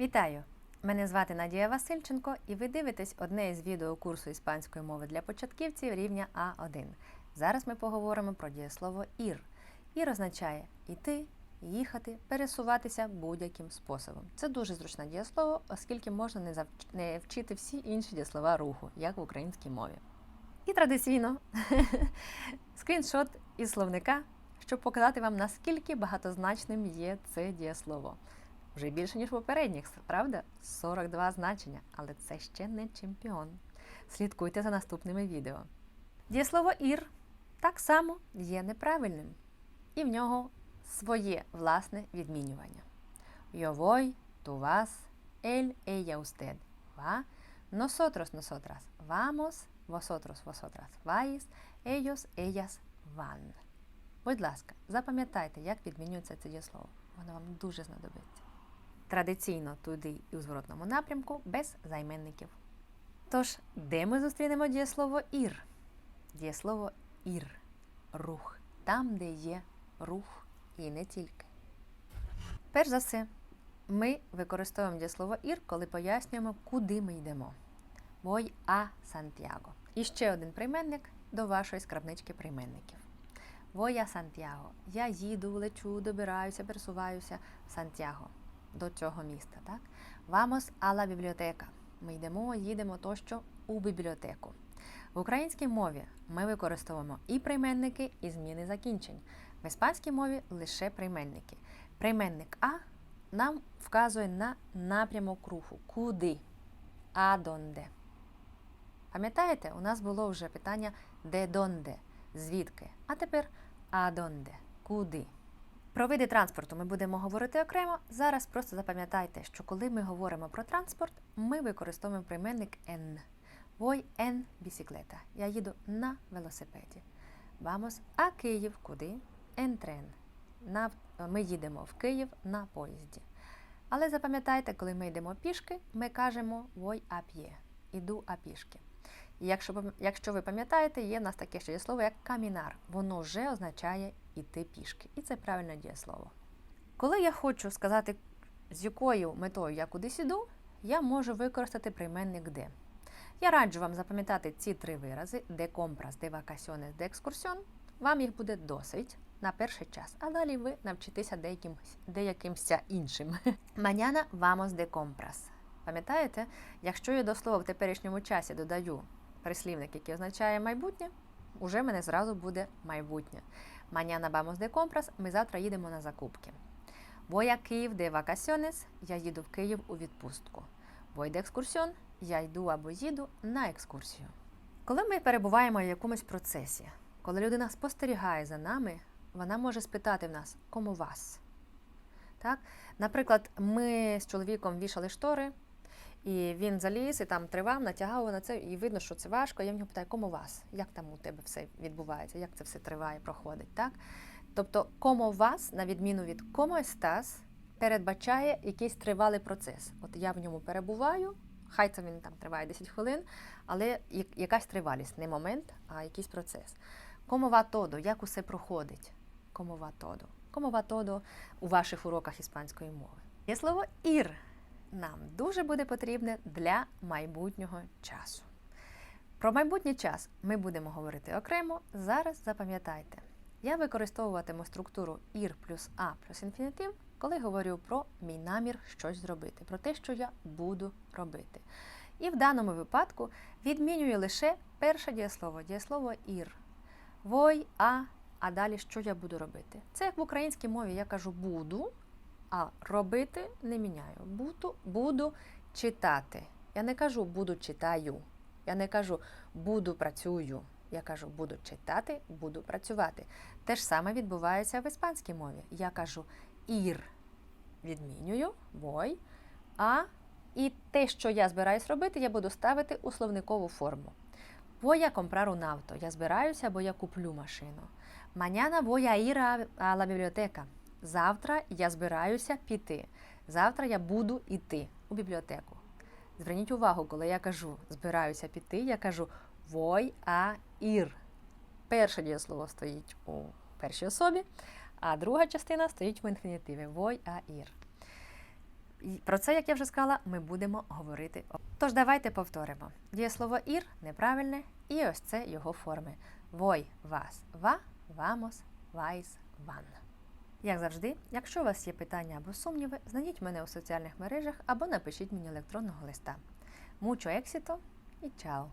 Вітаю! Мене звати Надія Васильченко, і ви дивитесь одне із відео курсу іспанської мови для початківців рівня А1. Зараз ми поговоримо про дієслово ір. Ір означає іти, їхати, пересуватися будь-яким способом. Це дуже зручне дієслово, оскільки можна не, завч... не вчити всі інші дієслова руху, як в українській мові. І традиційно скріншот із словника, щоб показати вам, наскільки багатозначним є це дієслово. Вже більше, ніж попередніх, правда? 42 значення, але це ще не чемпіон. Слідкуйте за наступними відео. Дієслово ір так само є неправильним, і в нього своє власне відмінювання. Vas, él, ella, usted va, nosotros, nosotras vamos, vosotros, vosotras vais, ellos, ellas van. Будь ласка, запам'ятайте, як відмінюється це дієслово. Воно вам дуже знадобиться. Традиційно туди і у зворотному напрямку без займенників. Тож, де ми зустрінемо дієслово ір? Дієслово ір рух. Там, де є рух, і не тільки. Перш за все, ми використовуємо дієслово ір, коли пояснюємо, куди ми йдемо. Voy a Santiago. І ще один прийменник до вашої скрабнички прийменників. Voy Santiago. Я їду, лечу, добираюся, пересуваюся в Сантьяго до цього міста. Так? Vamos a la biblioteca. Ми йдемо, їдемо тощо у бібліотеку. В українській мові ми використовуємо і прийменники, і зміни закінчень. В іспанській мові лише прийменники. Прийменник А нам вказує на напрямок руху. Куди? А донде. Пам'ятаєте, у нас було вже питання де донде, звідки. А тепер а донде, куди. Про види транспорту ми будемо говорити окремо. Зараз просто запам'ятайте, що коли ми говоримо про транспорт, ми використовуємо прийменник N. Voy en bicicleta. Я їду на велосипеді. Vamos а Київ куди? En tren. На, ми їдемо в Київ на поїзді. Але запам'ятайте, коли ми йдемо пішки, ми кажемо voy a pie. Іду а пішки. Якщо, якщо ви пам'ятаєте, є в нас таке ще дієслово, як камінар. Воно вже означає іти пішки. І це правильне дієслово. Коли я хочу сказати, з якою метою я кудись іду, я можу використати прийменник де. Я раджу вам запам'ятати ці три вирази: де компрас, де вакасьонес, де екскурсіон. Вам їх буде досить на перший час, а далі ви навчитеся деяким, деякимся іншим. Маняна vamos de compras. Пам'ятаєте, якщо я до слова в теперішньому часі додаю прислівник, який означає майбутнє, уже мене зразу буде майбутнє. Маняна vamos de compras, ми завтра їдемо на закупки. Voy a Київ de я їду в Київ у відпустку. Voy de excursión, я йду або їду на екскурсію. Коли ми перебуваємо в якомусь процесі, коли людина спостерігає за нами, вона може спитати в нас, кому вас? Так? Наприклад, ми з чоловіком вішали штори, і він заліз і там тривав, натягав на це, і видно, що це важко. Я в нього питаю, кому вас? Як там у тебе все відбувається, як це все триває, проходить? Так? Тобто, кому вас, на відміну від кому estás, передбачає якийсь тривалий процес. От я в ньому перебуваю, хай це він там триває 10 хвилин, але якась тривалість, не момент, а якийсь процес. Va todo, як усе проходить? Todo? Кому va todo у ваших уроках іспанської мови? Є слово ір нам дуже буде потрібне для майбутнього часу. Про майбутній час ми будемо говорити окремо. Зараз запам'ятайте, я використовуватиму структуру ір плюс а плюс інфінітив, коли говорю про мій намір щось зробити, про те, що я буду робити. І в даному випадку відмінюю лише перше дієслово, дієслово ір. Вой, а, а далі що я буду робити? Це в українській мові я кажу буду, а робити не міняю. Буду, буду читати. Я не кажу буду читаю. Я не кажу буду працюю. Я кажу буду читати, буду працювати. Те ж саме відбувається в іспанській мові. Я кажу ір відмінюю, вой, а і те, що я збираюсь робити, я буду ставити у словникову форму. Voy a comprar un auto. Я збираюся, або я куплю машину. Mañana voy a ir a la biblioteca. Завтра я збираюся піти. Завтра я буду йти у бібліотеку. Зверніть увагу, коли я кажу збираюся піти, я кажу voy a ir. Перше дієслово стоїть у першій особі, а друга частина стоїть в інфінітиві voy a ir. І Про це, як я вже сказала, ми будемо говорити. Тож давайте повторимо. Дієслово ір неправильне, і ось це його форми: вой, вас, ва, вамос, вайс, ван. Як завжди, якщо у вас є питання або сумніви, знайдіть мене у соціальних мережах або напишіть мені електронного листа. Мучо ексіто і чао!